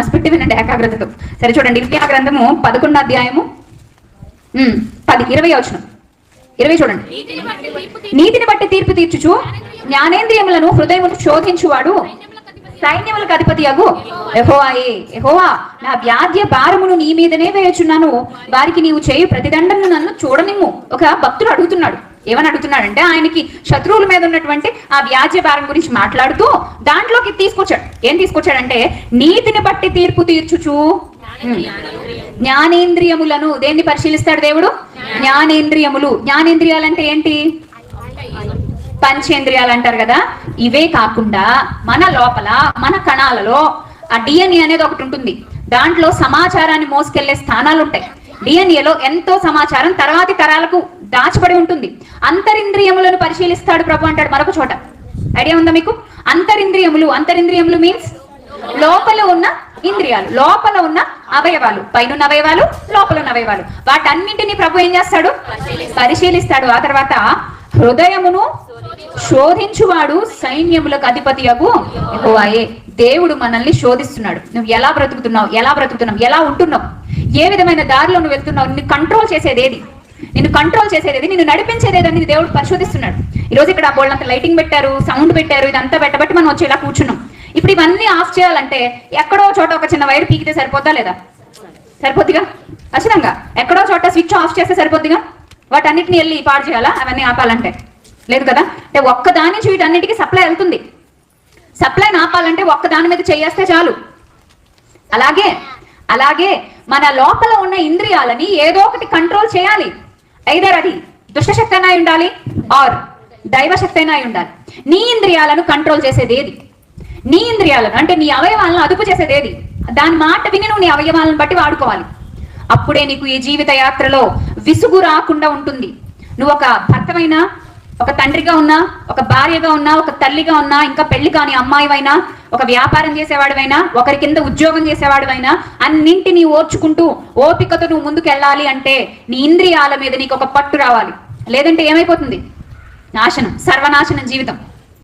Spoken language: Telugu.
మనస్పెట్టి వినండి ఏకాగ్రతతో. సరే చూడండి ఇర్మియా గ్రంథము పదకొండు అధ్యాయము. పది ఇరవై వచ్చిన ఇరవై చూడండి. నీతిని బట్టి తీర్పు తీర్చుచు జ్ఞానేంద్రియములను హృదయమును శోధించువాడు. సైన్యములకు అధిపతి అగు యెహోవాయే. నా వ్యాధ్య భారమును నీ మీదనే వేయచున్నాను. వారికి నీవు చేయు ప్రతిదండను నన్ను చూడనిమ్ము. ఒక భక్తుడు అడుగుతున్నాడు. ఏమని అడుగుతున్నాడంటే ఆయనకి శత్రువుల మీద ఉన్నటువంటి ఆ వ్యాజ్య భారం గురించి మాట్లాడుతూ దాంట్లోకి తీసుకొచ్చాడు. ఏం తీసుకొచ్చాడంటే నీతిని బట్టి తీర్పు తీర్చుచు. జ్ఞానేంద్రియములను దేన్ని పరిశీలిస్తాడు దేవుడు? జ్ఞానేంద్రియములు. జ్ఞానేంద్రియాలంటే ఏంటి? పంచేంద్రియాలు అంటారు కదా. ఇవే కాకుండా మన లోపల మన కణాలలో ఆ డిఎన్ఏ అనేది ఒకటి ఉంటుంది. దాంట్లో సమాచారాన్ని మోసుకెళ్ళే స్థానాలు ఉంటాయి డిఎన్ఏలో ఎంతో సమాచారం తర్వాతి తరాలకు దాచబడి ఉంటుంది. అంతరింద్రియములను పరిశీలిస్తాడు ప్రభు అంటాడు మరొక చోట. ఐడియా ఉందా మీకు? అంతరింద్రియములు అంతరింద్రియములు మీన్స్ లోపల ఉన్న ఇంద్రియాలు లోపల ఉన్న అవయవాలు పైన అవయవాలు లోపల ఉన్న అవయవాలు. వాటన్నింటినీ ప్రభు ఏం చేస్తాడు? పరిశీలిస్తాడు. ఆ తర్వాత హృదయమును శోధించువాడు సైన్యములకు అధిపతి అగు యెహోవాయే. దేవుడు మనల్ని శోధిస్తున్నాడు. నువ్వు ఎలా బ్రతుకుతున్నావు? ఎలా బ్రతుకుతున్నావు? ఎలా ఉంటున్నావు? ఏ విధమైన దారిలో నువ్వు వెళ్తున్నావు? నిన్ను కంట్రోల్ చేసేది ఏది? నిన్ను కంట్రోల్ చేసేది నిన్ను నడిపించేది ఏది దేవుడు పరిశోధిస్తున్నాడు. ఈ రోజు ఇక్కడ బోళ్ళంత లైటింగ్ పెట్టారు సౌండ్ పెట్టారు ఇదంతా పెట్టబట్టి మనం వచ్చేలా కూర్చున్నాం. ఇప్పుడు ఇవన్నీ ఆఫ్ చేయాలంటే ఎక్కడో చోట ఒక చిన్న వైర్ పీకితే సరిపోద్దా లేదా? సరిపోద్దిగా? ఖచ్చితంగా ఎక్కడో చోట స్విచ్ ఆఫ్ చేస్తే సరిపోద్దిగా? వాటన్నిటిని వెళ్ళి పాడు చేయాలా? అవన్నీ ఆపాలంటే. లేదు కదా? అంటే ఒక్క దాని నుంచి వీటన్నిటికీ సప్లై వెళ్తుంది సప్లై ఆపాలంటే ఒక్క దాని మీద చేయేస్తే చాలు. అలాగే అలాగే మన లోపల ఉన్న ఇంద్రియాలని ఏదో ఒకటి కంట్రోల్ చేయాలి. ఐదర్ అది దుష్టశక్తి అయినా అయి ఉండాలి ఆర్ దైవశక్తి అయినా అయి ఉండాలి. నీ ఇంద్రియాలను కంట్రోల్ చేసేది ఏది? నీ ఇంద్రియాలను అంటే నీ అవయవాలను అదుపు చేసేది ఏది? దాని మాట విని నువ్వు నీ అవయవాలను బట్టి వాడుకోవాలి. అప్పుడే నీకు ఈ జీవిత యాత్రలో విసుగు రాకుండా ఉంటుంది. నువ్వు ఒక భర్తమైనా ఒక తండ్రిగా ఉన్నా ఒక భార్యగా ఉన్నా ఒక తల్లిగా ఉన్నా ఇంకా పెళ్ళి కాని అమ్మాయివైనా ఒక వ్యాపారం చేసేవాడివైనా ఒకరి కింద ఉద్యోగం చేసేవాడివైనా అన్నింటినీ ఓర్చుకుంటూ ఓపికతో నువ్వు ముందుకు వెళ్ళాలి అంటే నీ ఇంద్రియాల మీద నీకు ఒక పట్టు రావాలి. లేదంటే ఏమైపోతుంది? నాశనం. సర్వనాశనం జీవితం.